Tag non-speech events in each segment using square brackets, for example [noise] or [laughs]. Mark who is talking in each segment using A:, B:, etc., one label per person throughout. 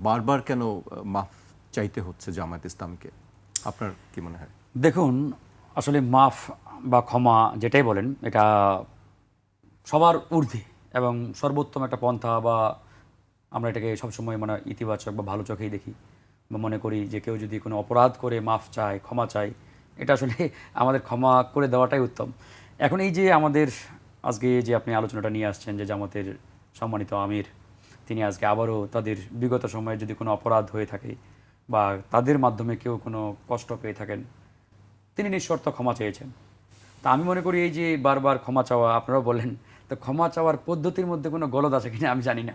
A: বারবার কেন মাফ চাইতে হচ্ছে জামায়াত ইসলামকে? আপনার কি মনে হয়?
B: দেখুন, আসলে মাফ বা ক্ষমা যেটাই বলেন, এটা সবার ঊর্ধ্বে এবং সর্বোত্তম একটা পন্থা বা আমরা এটাকে সবসময় মানে ইতিবাচক বা ভালো চোখেই দেখি বা মনে করি যে কেউ যদি কোনো অপরাধ করে, মাফ চায়, ক্ষমা চায়, এটা আসলে [laughs] আমাদের ক্ষমা করে দেওয়াটাই উত্তম। এখন এই যে আমাদের আজকে যে আপনি আলোচনাটা নিয়ে আসছেন যে জামাতের সম্মানিত আমির তিনি আজকে আবারও তাদের বিগত সময়ে যদি কোনো অপরাধ হয়ে থাকে বা তাদের মাধ্যমে কেউ কোনো কষ্ট পেয়ে থাকেন, তিনি নিঃশর্ত ক্ষমা চেয়েছেন। তা আমি মনে করি এই যে বারবার ক্ষমা চাওয়া, আপনারাও বললেন, তো ক্ষমা চাওয়ার পদ্ধতির মধ্যে কোনো গলদ আছে কিনা আমি জানি না।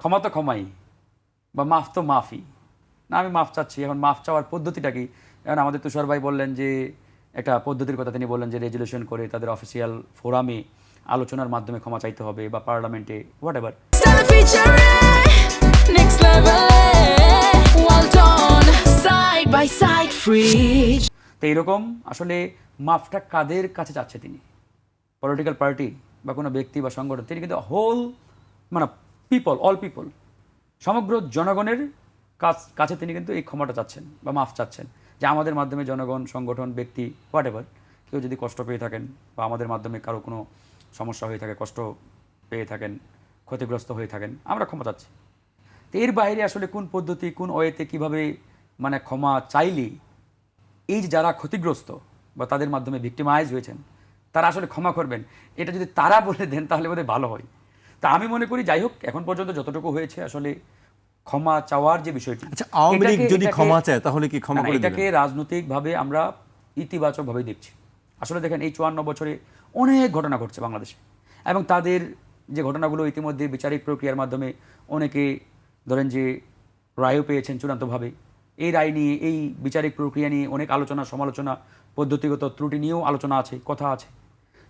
B: ক্ষমা তো ক্ষমাই, বা মাফ তো মাফই। না, আমি মাফ চাচ্ছি, এখন মাফ চাওয়ার পদ্ধতিটা কি? এখন আমাদের তুষার ভাই বললেন যে, একটা পদ্ধতির কথা তিনি বললেন যে, রেজুলেশন করে তাদের অফিসিয়াল ফোরামে আলোচনার মাধ্যমে ক্ষমা চাইতে হবে বা পার্লামেন্টে হোয়াট এভার তো এইরকম আসলে মাফটা কাদের কাছে চাচ্ছে তিনি? পলিটিক্যাল পার্টি বা কোনো ব্যক্তি বা সংগঠন, তিনি কিন্তু হোল মানে পিপল অল পিপল সমগ্র জনগণের কাছ, কাছে তিনি কিন্তু এই ক্ষমাটা চাচ্ছেন বা মাফ চাচ্ছেন যে আমাদের মাধ্যমে জনগণ, সংগঠন, ব্যক্তি হোয়াট এভার কেউ যদি কষ্ট পেয়ে থাকেন বা আমাদের মাধ্যমে কারও কোনো সমস্যা হয়ে থাকে, কষ্ট পেয়ে থাকেন ক্ষতিগ্রস্ত হয়ে থাকেন। আমরা ক্ষমা চাচ্ছি। তো এর বাইরে আসলে কোন পদ্ধতি কোন ওয়েতে কীভাবে মানে ক্ষমা চাইলে এই যে যারা ক্ষতিগ্রস্ত বা তাদের মাধ্যমে ভিক্টিমাইজ হয়েছেন তারা আসলে ক্ষমা করবেন। এটা যদি তারা বলে দেন তাহলে বোধহয় ভালো হয়। তা আমি মনে করি যাই হোক এখন পর্যন্ত যতটুকু হয়েছে আসলে ক্ষমা চাওয়ার যে বিষয়টি
A: আচ্ছা আওয়ামী লীগ যদি ক্ষমা চায় তাহলে কি ক্ষমা করে
B: এটাকে রাজনৈতিকভাবে আমরা ইতিবাচকভাবে দেখছি। আসলে দেখেন এই চুয়ান্ন বছরে অনেক ঘটনা ঘটছে বাংলাদেশে। এবং তাদের যে ঘটনাগুলো ইতিমধ্যে বিচারিক প্রক্রিয়ার মাধ্যমে অনেকে ধরেন যে রায়ও পেয়েছেন চূড়ান্তভাবে। এই রায় নিয়ে, এই বিচারিক প্রক্রিয়া নিয়ে অনেক আলোচনা, সমালোচনা, পদ্ধতিগত ত্রুটি নিয়েও আলোচনা আছে, কথা আছে।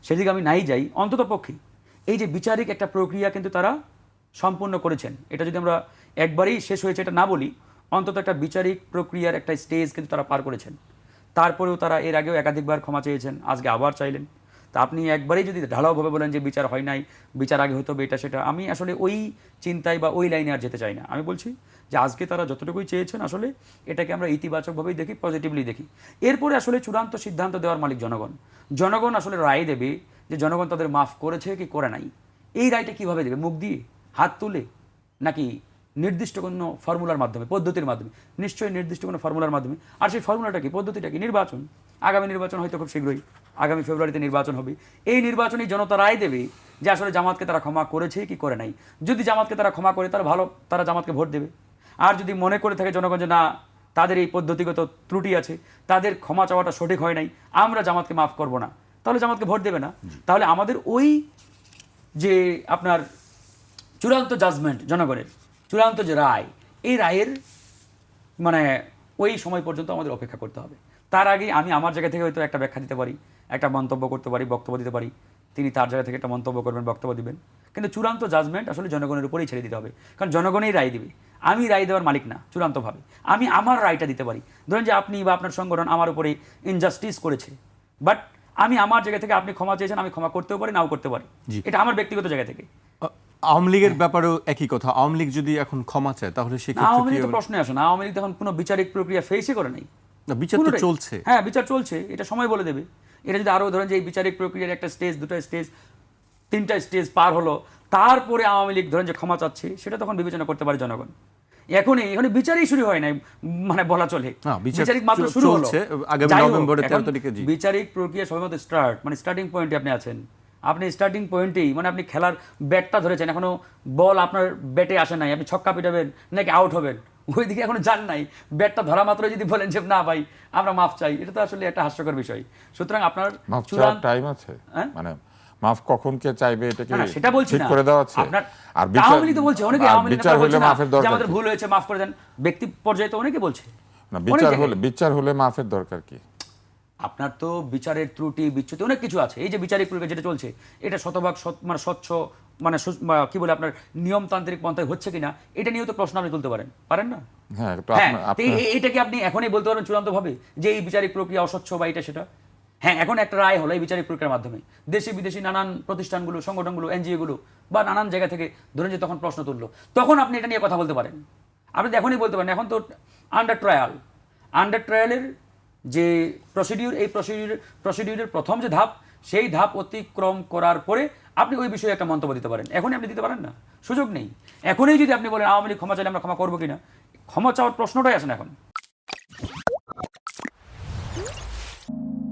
B: সেদিকে আমি নাই যাই, অন্তত পক্ষে এই যে বিচারিক একটা প্রক্রিয়া কিন্তু তারা সম্পূর্ণ করেছেন, এটা যদি আমরা একবারেই শেষ হয়েছে এটা না বলি, অন্তত একটা বিচারিক প্রক্রিয়ার একটা স্টেজ কিন্তু তারা পার করেছেন। তারপরেও তারা এর আগেও একাধিকবার ক্ষমা চেয়েছেন, আজকে আবার চাইলেন। তা আপনি একবারেই যদি ঢালাওভাবে বলেন যে বিচার হয় নাই, বিচার আগে হতো এটা সেটা, আমি আসলে ওই চিন্তায় বা ওই লাইনে আর যেতে চাই না। আমি বলছি যে আজকে তারা যতটুকুই চেয়েছেন আসলে এটাকে আমরা ইতিবাচকভাবেই দেখি পজিটিভলি দেখি। এরপরে আসলে চূড়ান্ত সিদ্ধান্ত দেওয়ার মালিক জনগণ। জনগণ আসলে রায় দেবে যে জনগণ তাদের মাফ করেছে কি করে নাই। এই রায়টা কীভাবে দেবে? মুখ দিয়ে? হাত তুলে? নাকি নির্দিষ্ট কোনো ফর্মুলার মাধ্যমে, পদ্ধতির মাধ্যমে? নিশ্চয়ই নির্দিষ্ট কোনো ফর্মুলার মাধ্যমে। আর সেই ফর্মুলাটা কি? পদ্ধতিটা কি? নির্বাচন। আগামী নির্বাচন হয়তো খুব শীঘ্রই। আগামী ফেব্রুয়ারিতে নির্বাচন হবে। এই নির্বাচনেই জনতা রায় দেবে যে আসলে জামাতকে তারা ক্ষমা করেছে কি করে নাই। যদি জামাতকে তারা ক্ষমা করে তারা ভালো তারা জামাতকে ভোট দেবে। আর যদি মনে করে থাকে জনগণ যে না তাদের এই পদ্ধতিগত ত্রুটি আছে তাদের ক্ষমা চাওয়াটা সঠিক হয় নাই আমরা জামাতকে মাফ করব না। তাহলে জামাতকে ভোট দেবে না। তাহলে আমাদের ওই যে আপনার চূড়ান্ত জাজমেন্ট জনগণের চূড়ান্ত যে রায় এই রায়ের মানে ওই সময় পর্যন্ত আমাদের অপেক্ষা করতে হবে। তার আগে আমি আমার জায়গা থেকে হয়তো একটা ব্যাখ্যা দিতে পারি একটা মন্তব্য করতে পারি বক্তব্য দিতে পারি। তিনি তার জায়গা থেকে একটা মন্তব্য করবেন বক্তব্য দিবেন। কিন্তু চূড়ান্ত জাজমেন্ট আসলে জনগণের উপরেই ছেড়ে দিতে হবে। কারণ জনগণই রায় দিবে। আমি রায় দেওয়ার মালিক না চূড়ান্তভাবে। আমি আমার রায়টা দিতে পারি। ধরেন যে আপনি বা আপনার সংগঠন আমার উপরে ইনজাস্টিস করেছে। বাট আমি আমার জায়গা থেকে আপনি ক্ষমা চেয়েছেন আমি ক্ষমা করতেও পারি নাও করতে পারি। এটা আমার ব্যক্তিগত জায়গা থেকে।
A: আওয়ামী লীগের ব্যাপারেও একই কথা। আওয়ামী লীগ যদি এখন ক্ষমা চায় তাহলে সেক্ষেত্রে
B: আওয়ামী লীগ তো প্রশ্নে আসে না। আওয়ামী লীগ তখন কোনো বিচারিক প্রক্রিয়া ফেসই করে নাই।
A: না, বিচার তো চলছে।
B: হ্যাঁ বিচার চলছে এটা সময় বলে দেবে। এটা যদি আরও ধরেন যে এই বিচারিক প্রক্রিয়ার একটা স্টেজ দুটো স্টেজ তিনটা স্টেজ পার হলো তারপরে আওয়ামী লীগ ধরেন যে ক্ষমা চাচ্ছে সেটা তখন বিবেচনা করতে পারে জনগণ। এখনই এখানে বিচারই শুরু হয় নাই মানে বলা চলে। বিচারিক মাত্র শুরু হলো।
A: আগামী তেরো
B: এখন
A: তারিখে,
B: বিচারিক প্রক্রিয়া সবেমাত্র স্টার্ট মানে স্টার্টিং পয়েন্টে আপনি আছেন। আপনি স্টার্টিং পয়েন্টেই মানে আপনি খেলার ব্যাটটা ধরেছেন এখনও বল আপনার ব্যাটে আসে নাই আপনি ছক্কা পিটাবেন নাকি আউট হবেন? ওই দিকে এখনও যান নাই ব্যাটটা ধরা মাত্র যদি বলেন যে না ভাই আমরা মাফ চাই এটা তো আসলে একটা হাস্যকর বিষয়। সুতরাং আপনার
C: টাইম আছে।
B: হ্যাঁ?
C: মানে মাফ কখন কে চাইবে এটা কি
B: সেটা বলছি
C: ঠিক করে দেওয়া আছে। আর
B: আওয়ামী লীগ তো বলছে অনেকে আওয়ামী
C: বিচার হলে মাফের দরকার
B: আমাদের ভুল হয়েছে মাফ করে দেন। ব্যক্তি পর্যায়ে তো অনেকে বলছে।
C: না বিচার হলে বিচার হলে মাফের দরকার কি?
B: আপনার তো বিচারের ত্রুটি বিচ্যুতি অনেক কিছু আছে। এই যে বিচারিক প্রক্রিয়া যেটা চলছে এটা শতভাগ মানে স্বচ্ছ মানে কি বলে আপনার নিয়মতান্ত্রিক পন্থায় হচ্ছে কিনা এটা নিয়েও তো প্রশ্ন আপনি তুলতে পারেন। পারেন না?
C: হ্যাঁ তো
B: হ্যাঁ এটা কি আপনি এখনই বলতে পারবেন চূড়ান্ত ভাবে যে এই বিচারিক প্রক্রিয়া অস্বচ্ছ বা এটা সেটা। হ্যাঁ এখন একটা রায় হলো এই বিচারিক প্রক্রিয়ার মাধ্যমে। দেশি বিদেশি নানান প্রতিষ্ঠানগুলো সংগঠনগুলো এনজিও গুলো বা নানান জায়গা থেকে ধরুন যে তখন প্রশ্ন তুললো। তখন আপনি এটা নিয়ে কথা বলতে পারেন। আপনি তো এখনই বলতে পারেন এখন তো আন্ডার ট্রায়াল আন্ডার ট্রায়ালের যে প্রসিডিউর এই প্রসিডিউর প্রসিডিউরের প্রথম যে ধাপ, সেই ধাপ অতিক্রম করার পরে আপনি ওই বিষয়ে একটা মন্তব্য দিতে পারেন। এখনই আপনি দিতে পারেন না? সুযোগ নেই। এখনই যদি আপনি বলেন, আওয়ামী লীগ ক্ষমা চাইলে আমরা ক্ষমা করব কিনা? ক্ষমা চাওয়ার প্রশ্নটাই আসে না এখন।